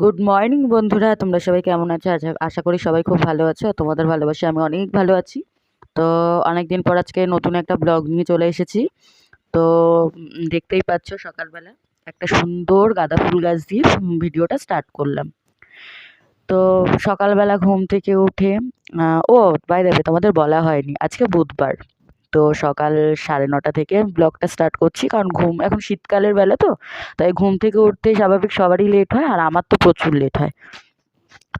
Good morning বন্ধুরা। তোমরা সবাই কেমন আছো? আশা করি সবাই খুব ভালো আছো। তোমাদের ভালোবাসে আমি অনেক ভালো আছি। তো অনেক দিন পর আজকে নতুন একটা ব্লগ নিয়ে চলে এসেছি। তো দেখতেই পাচ্ছ সকালবেলা একটা সুন্দর গাঁদা ফুল গাছ দিয়ে ভিডিওটা স্টার্ট করলাম। তো সকালবেলা ঘুম থেকে উঠে ও বাই দেবে তোমাদের বলা হয়নি। আজকে বুধবার। তো সকাল সাড়ে নটা থেকে ব্লগটা স্টার্ট করছি। কারণ ঘুম, এখন শীতকালের বেলা তো, তাই ঘুম থেকে উঠতে স্বাভাবিক সবারই লেট হয়, আর আমার তো প্রচুর লেট হয়।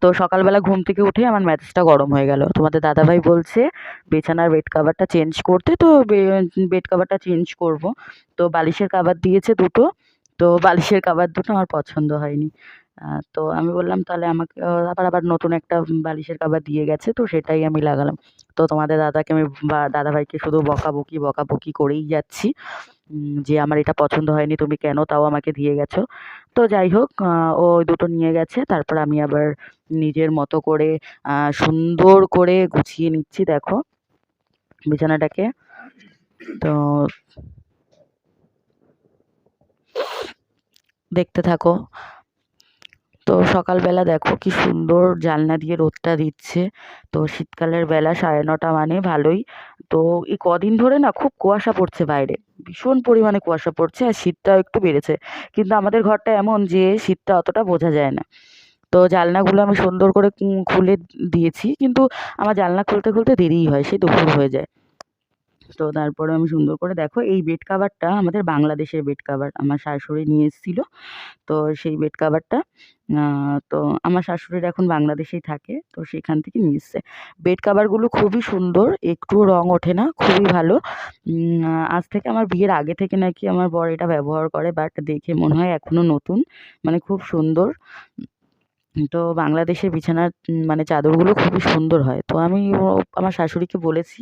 তো সকালবেলা ঘুম থেকে উঠে আমার মেজাজটা গরম হয়ে গেল। তোমাদের দাদাভাই বলছে, বিছানার বেড কাভারটা চেঞ্জ করতে, তো বেড কাভারটা চেঞ্জ করব। তো বালিশের কাভার দিয়েছে দুটো, তো বালিশের কাভার দুটো আমার পছন্দ হয়নি। তো আমি বললাম, তাহলে আমাকে আবার আবার নতুন একটা বালিশের কাভার দিয়ে গেছে, তো সেটাই আমি লাগালাম। তো তোমাদের দাদাকে আমি দাদাভাইকে শুধু বকাবকি বকাবকি করেই যাচ্ছি। যে আমার এটা পছন্দ হয়নি, তুমি কেন তাও আমাকে দিয়ে গেছো? তো যাই হোক ও দুটো নিয়ে গেছে, তারপর আমি আবার নিজের মতো করে সুন্দর করে গুছিয়ে নিচ্ছি, দেখো বিছানাটাকে। তো দেখতে থাকো। তো সকালবেলা দেখো কি সুন্দর জানলা দিয়ে রোদটা দিচ্ছে। তো শীতকালের বেলা সাড়ে নটা মানে ভালোই। তো এই কদিন ধরে না খুব কুয়াশা পড়ছে বাইরে। ভীষণ পরিমাণে কুয়াশা পড়ছে আর শীতটাও একটু বেড়েছে। কিন্তু আমাদের ঘরটা এমন যে শীতটা অতটা বোঝা যায় না। তো জানলাগুলো আমি সুন্দর করে খুলে দিয়েছি। কিন্তু আমার জানলা খুলতে খুলতে দেরিই হয় সেই দুপুর হয়ে যায়। তো তারপরে আমি সুন্দর করে দেখো, এই বেড কাভারটা আমাদের বাংলাদেশের বেড কাভার আমার শাশুড়ি নিয়ে এসেছিল তো সেই বেড কাভারটা তো আমার শাশুড়ির এখন বাংলাদেশেই থাকে, তো সেখান থেকে নিয়ে এসছে। বেড কাভারগুলো খুবই সুন্দর, একটুও রং ওঠে না, খুবই ভালো। আজ থেকে আমার বিয়ের আগে থেকে নাকি আমার বর এটা ব্যবহার করে বাট দেখে মনে হয় এখনও নতুন মানে খুব সুন্দর। তো বাংলাদেশের বিছানার মানে চাদরগুলো খুবই সুন্দর হয়। তো আমি আমার শাশুড়িকে বলেছি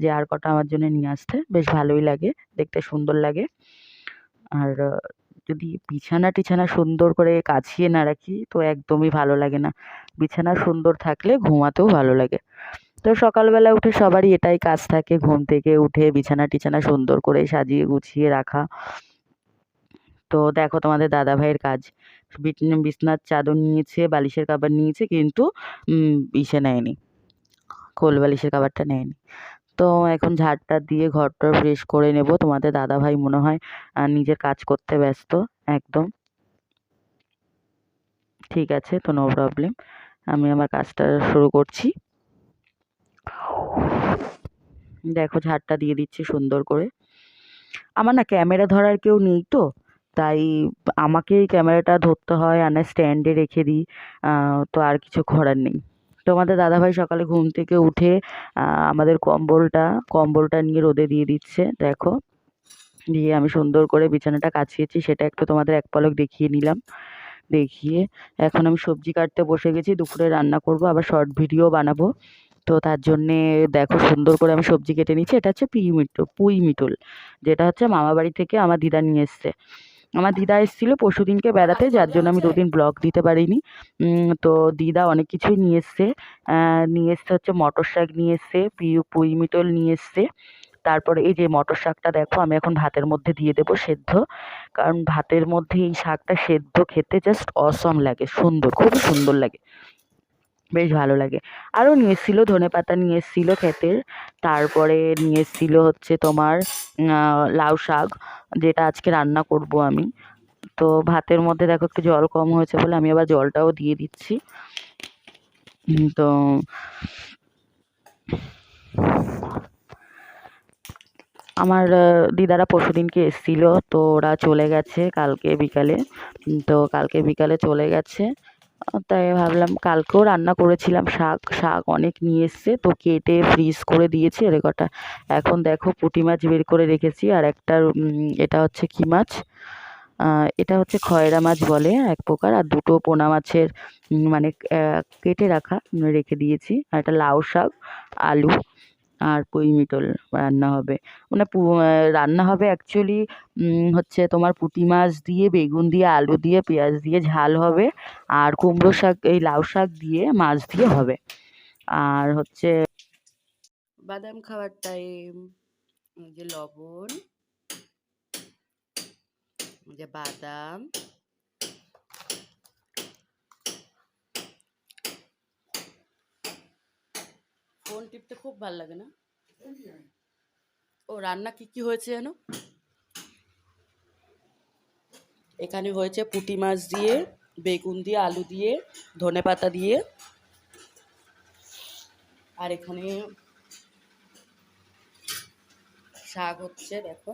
যে আর কটা আমার জন্য নিয়ে আসতে, বেশ ভালোই লাগে, দেখতে সুন্দর লাগে। আর যদি বিছানা টিছানা সুন্দর করে কাছিয়ে না রাখি, তো একদমই ভালো লাগে না। বিছানা সুন্দর থাকলে ঘুমাতেও ভালো লাগে। তো সকালবেলা উঠে সবারই এটাই কাজ থাকে, ঘুম থেকে উঠে বিছানা টিছানা সুন্দর করে সাজিয়ে গুছিয়ে রাখা। তো দেখো তোমাদের দাদা ভাইয়ের কাজ বিছনার চাদর নিয়েছে বালিশের কাভার নিয়েছে কিন্তু ইসে নেয়নি। কোল বালিশের কাভারটা নেয়নি। তো এখন ঝাড়টা দিয়ে ঘরটা ফ্রেশ করে নেব। তোমাদের দাদা ভাই মনে হয় আহ, নিজের কাজ করতে ব্যস্ত একদম। ঠিক আছে তো নো প্রবলেম আমি আমার কাজটা শুরু করছি। দেখো ঝাড়টা দিয়ে দিচ্ছি সুন্দর করে। আমার না ক্যামেরা ধরার কেউ নেই তো। তাই আমাকেই ক্যামেরাটা ধরতে হয় আর না স্ট্যান্ডে রেখে দিই। তো আর কিছু করার নেই। তো আমাদের দাদাভাই সকালে ঘুম থেকে উঠে আমাদের কম্বলটা কম্বলটা নিয়ে রোদে দিয়ে দিচ্ছে, দেখো। দিয়ে আমি সুন্দর করে বিছানাটা কাছিয়েছি, সেটা একটু তোমাদের এক পলক দেখিয়ে নিলাম। দেখিয়ে এখন আমি সবজি কাটতে বসে গেছি, দুপুরে রান্না করব, আবার শর্ট ভিডিও বানাবো। তো তার জন্যে দেখো সুন্দর করে আমি সবজি কেটে নিচ্ছি, এটা হচ্ছে পুঁই মিটল পুঁই মিটল যেটা হচ্ছে মামা বাড়ি থেকে আমার দিদা নিয়ে এসছে। আমার দিদা এসেছিল পরশু দিনকে বেড়াতে যার জন্য আমি দুদিন ব্লগ দিতে পারিনি। তো দিদা অনেক কিছুই নিয়ে এসছে। নিয়ে এসছে হচ্ছে মটর শাক নিয়ে এসছে পিউ পুই মিটল নিয়ে এসছে। তারপরে এই যে মটর শাকটা দেখো আমি এখন ভাতের মধ্যে দিয়ে দেবো সেদ্ধ। কারণ ভাতের মধ্যে এই শাকটা সেদ্ধ খেতে জাস্ট অসম লাগে সুন্দর খুব সুন্দর লাগে। বেশ ভালো লাগে। আরও নিয়ে এসেছিল, ধনে পাতা নিয়ে এসেছিল ক্ষেতের। তারপরে নিয়ে এসেছিল হচ্ছে তোমার লাউ শাক, যেটা আজকে রান্না করব আমি। তো ভাতের মধ্যে দেখো একটু জল কম হয়েছে বলে আমি আবার জলটাও দিয়ে দিচ্ছি। তো আমার দিদারা পরশুদিনকে এসেছিল, তো ওরা চলে গেছে কালকে বিকালে। তো কালকে বিকালে চলে গেছে। তাই ভাবলাম কালকেও রান্না করেছিলাম শাক শাক অনেক নিয়ে এসছে তো কেটে ফ্রিজ করে দিয়েছি এর কটা এখন দেখো পুঁটি মাছ বের করে রেখেছি আর একটা এটা হচ্ছে কি মাছ? এটা হচ্ছে খয়রা মাছ বলে এক প্রকার আর দুটো পোনা মাছের মানে কেটে রাখা, রেখে দিয়েছি। আর একটা লাউ শাক, আলু। আর পুঁই মিটল রান্না হবে। মানে রান্না হবে অ্যাকচুয়ালি হচ্ছে তোমার পুঁটি মাছ দিয়ে, বেগুন দিয়ে, আলু দিয়ে, পেঁয়াজ দিয়ে, ঝাল হবে। আর কুমড়ো শাক, এই লাউ শাক দিয়ে, মাছ দিয়ে হবে। আর হচ্ছে বাদাম খাওয়ার টাইম যে লবণ যে বাদাম ফোন টিপতে খুব ভালো লাগে না? ও রান্না কি কি হয়েছে জানো এখানে হয়েছে পুঁটি মাছ দিয়ে, বেগুন দিয়ে, আলু দিয়ে, ধনে পাতা দিয়ে। আর এখানে শাক হচ্ছে, দেখো।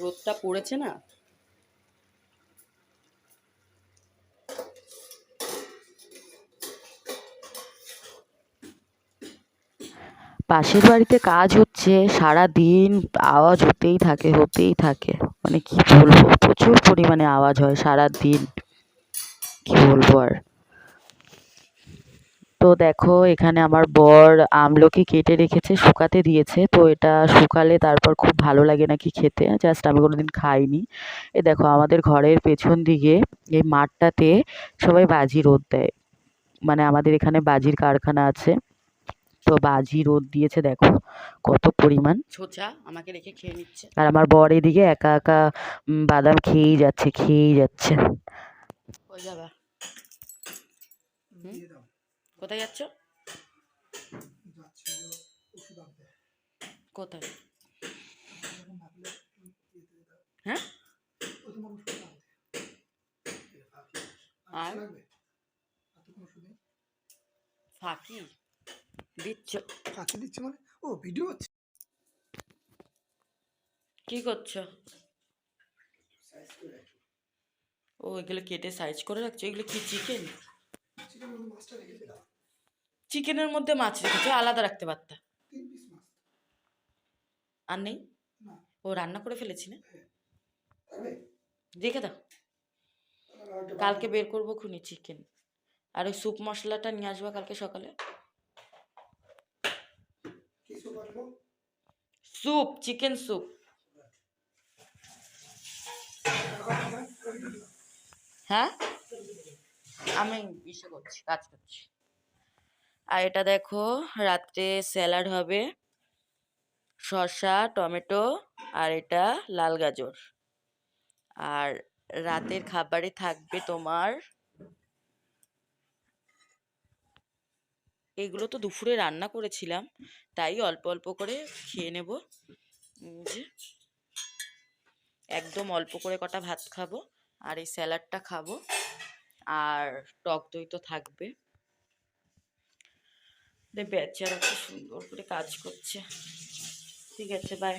রোদটা পড়েছে না? পাশের বাড়িতে কাজ হচ্ছে সারা দিন আওয়াজ হতেই থাকে হতেই থাকে। মানে কি বলব, প্রচুর পরিমাণে আওয়াজ হয় সারা দিন কি বলব আর? তো দেখো, এখানে আমার বর আমলকি কেটে রেখেছে, শুকাতে দিয়েছে। তো এটা শুকালে তারপর খুব ভালো লাগে নাকি খেতে? জাস্ট আমি কোনোদিন খাইনি। এ দেখো, আমাদের ঘরের পেছন দিকে এই মাঠটাতে সবাই বাজি রোদ দেয়। মানে আমাদের এখানে বাজির কারখানা আছে। তো বাজি রোদ দিয়েছে দেখো কত পরিমাণ। ছোচা আমাকে রেখে খেয়ে নিচ্ছে। আর আমার বর এদিকে একা একা বাদাম খেয়েই যাচ্ছে খেয়েই যাচ্ছে? কোথায় যাচ্ছ? কোথায়? হ্যাঁ? আর? ফাঁকি? দিচ্ছ। ফাঁকি দিচ্ছে মানে? ও ভিডিও হচ্ছে। কি করছ? ও এগুলো কেটে সাইজ করে রাখছো? এগুলো কি চিকেন চিকেনের মধ্যে মাছ রেখেছো? আলাদা রাখতে পারতা। আর নেই? ও রান্না করে ফেলেছি না? তবে রেখে দাও। কালকে বের করব খুনি চিকেন আর ওই স্যুপ মশলাটা নিয়ে আসবা কালকে সকালে? স্যুপ চিকেন স্যুপ হ্যাঁ? আমি ইসে করছি, কাজ করছি। আর এটা দেখো, রাত্রে স্যালাড হবে, শসা, টমেটো, আর এটা লাল গাজর। আর রাতের খাবারে থাকবে তোমার এগুলো তো দুপুরে রান্না করেছিলাম, তাই অল্প অল্প করে খেয়ে নেব। একদম অল্প করে কটা ভাত খাব আর এই স্যালাডটা খাব। আর টক দই তো থাকবে। বেচারা কি সুন্দর করে কাজ করছে। ঠিক আছে বাই